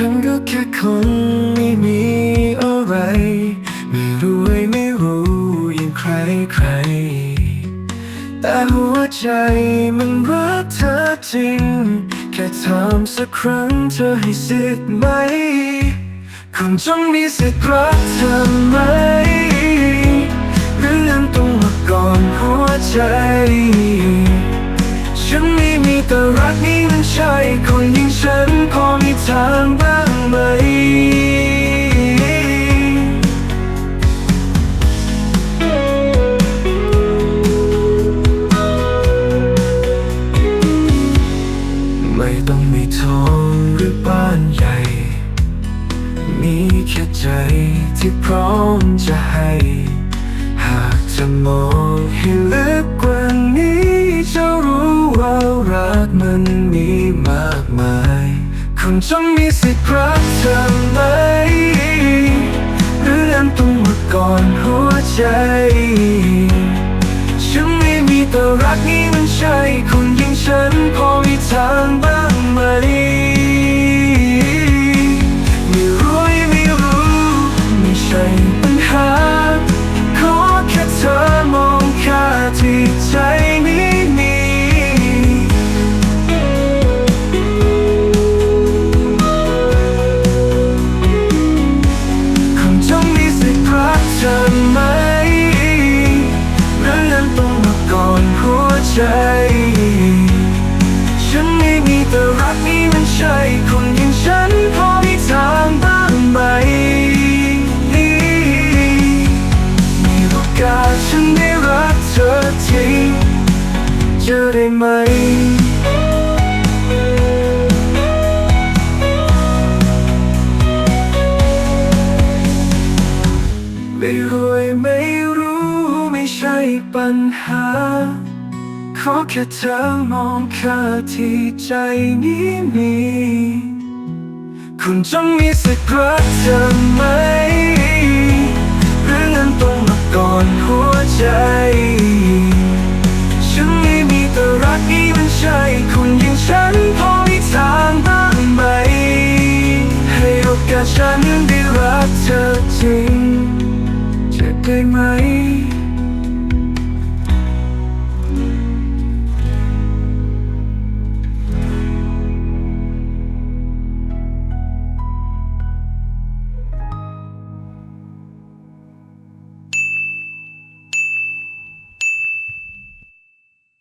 ฉันก็แค่คนไม่มีอะไร ไม่รวยไม่รู้อย่างใครใคร แต่หัวใจมันรักเธอจริง แค่ถามสักครั้งเธอให้สิทธิ์ไหมคงต้องมีสิทธิ์รักเธอไหมหรือเรื่องต้องมาก่อนหัวใจ ฉันไม่มีแต่รักนี้มันใช่คนอย่งฉันพอมีทาง ค่ใจที่พร้อมจะให้ หากจะมองให้ลึกกว่านี้จะรู้ว่ารักมันมีมากมายคงต้องมีสิทธิ์รักเธอไหมหรือเริ่มต้องมาก่อนหัวใจฉันไม่มีแต่รักนี้มันใช่คนอย่งฉันพอมีทางไห ใจ ฉันไม่มีแต่รักนี้มันใช่คนอย่างฉันพอมีทางบ้างไหมมีโอกาสฉันได้รักเธอจริงจะได้ไหมไม่รวยไม่รู้ไม่ใช่ปัญหา ขอแค่เธอมองเธอที่ใจนี้มี คุณจงมีสักครั้งเธอไหมเรื่องนั้นต้องมาก่อนหัวใจ ฉันไม่มีแต่รักนี้มันใช่ คุณย่งฉันพอมีทางบ้างไหม ให้โอกาสฉันได้รักเธอจริงเจ็บได้ไหม